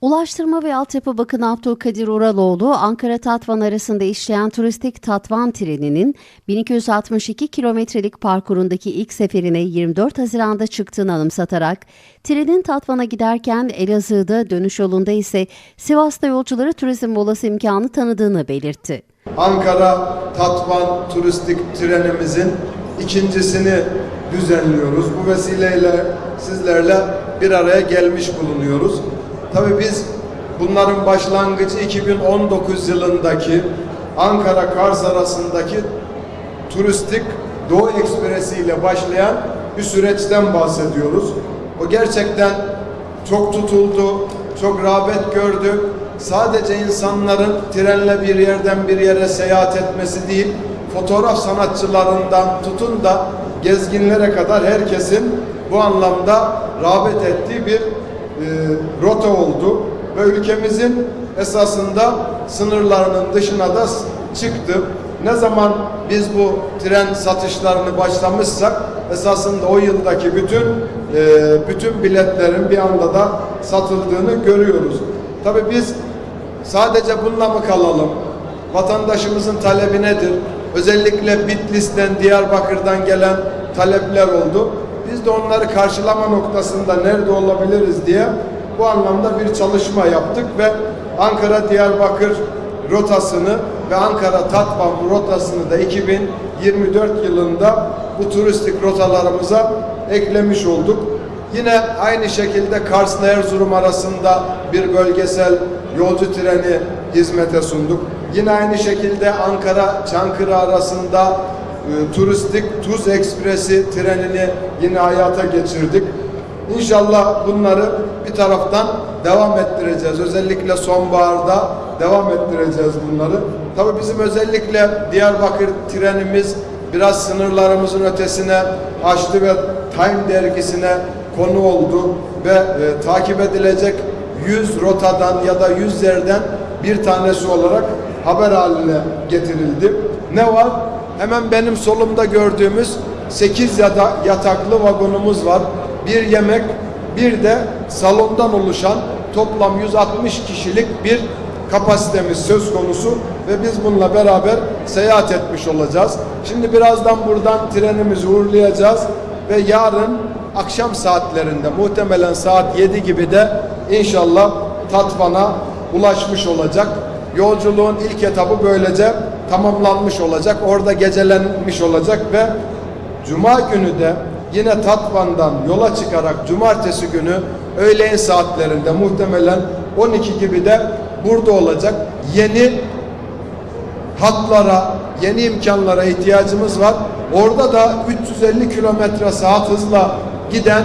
Ulaştırma ve Altyapı Bakanı Abdülkadir Uraloğlu, Ankara Tatvan arasında işleyen turistik Tatvan treninin 1262 kilometrelik parkurundaki ilk seferine 24 Haziran'da çıktığını anımsatarak, trenin Tatvan'a giderken Elazığ'da dönüş yolunda ise Sivas'ta yolculara turizm molası imkanı tanıdığını belirtti. Ankara Tatvan turistik trenimizin ikincisini düzenliyoruz. Bu vesileyle sizlerle bir araya gelmiş bulunuyoruz. Tabii biz bunların başlangıcı 2019 yılındaki Ankara Kars arasındaki turistik Doğu Ekspresi ile başlayan bir süreçten bahsediyoruz. O gerçekten çok tutuldu, çok rağbet gördü. Sadece insanların trenle bir yerden bir yere seyahat etmesi değil, fotoğraf sanatçılarından tutun da gezginlere kadar herkesin bu anlamda rağbet ettiği bir rota oldu ve ülkemizin esasında sınırlarının dışına da çıktı. Ne zaman biz bu tren satışlarını başlamışsak esasında o yıldaki bütün e, bütün biletlerin bir anda da satıldığını görüyoruz. Tabii biz sadece bununla mı kalalım? Vatandaşımızın talebi nedir? Özellikle Bitlis'ten, Diyarbakır'dan gelen talepler oldu. Biz de onları karşılama noktasında nerede olabiliriz diye bu anlamda bir çalışma yaptık ve Ankara-Diyarbakır rotasını ve Ankara Tatvan rotasını da 2024 yılında bu turistik rotalarımıza eklemiş olduk. Yine aynı şekilde Kars'la Erzurum arasında bir bölgesel yolcu treni hizmete sunduk. Yine aynı şekilde Ankara Çankırı arasında e, turistik Tuz Ekspresi trenini yine hayata geçirdik. İnşallah bunları bir taraftan devam ettireceğiz. Özellikle sonbaharda devam ettireceğiz bunları. Tabii bizim özellikle Diyarbakır trenimiz biraz sınırlarımızın ötesine açtı ve Time dergisine konu oldu ve e, takip edilecek 100 rotadan ya da 100 yerden bir tanesi olarak haber haline getirildi. Ne var? Hemen benim solumda gördüğümüz 8 yataklı vagonumuz var. Bir yemek, bir de salondan oluşan toplam 160 kişilik bir kapasitemiz söz konusu ve biz bununla beraber seyahat etmiş olacağız. Şimdi birazdan buradan trenimizi uğurlayacağız ve yarın akşam saatlerinde muhtemelen saat 7 gibi de inşallah Tatvan'a ulaşmış olacak. Yolculuğun ilk etabı böylece tamamlanmış olacak. Orada gecelenmiş olacak ve Cuma günü de yine Tatvan'dan yola çıkarak cumartesi günü öğleyin saatlerinde muhtemelen 12 gibi de burada olacak. Yeni hatlara, yeni imkanlara ihtiyacımız var. Orada da 350 kilometre saat hızla giden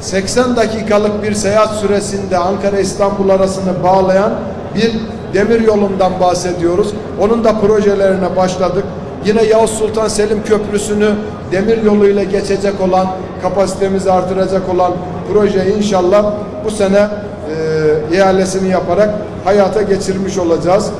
80 dakikalık bir seyahat süresinde Ankara İstanbul arasını bağlayan bir demir yolundan bahsediyoruz. Onun da projelerine başladık. Yine Yavuz Sultan Selim Köprüsü'nü demir yoluyla geçecek olan, kapasitemizi artıracak olan proje inşallah bu sene e, ihalesini yaparak hayata geçirmiş olacağız.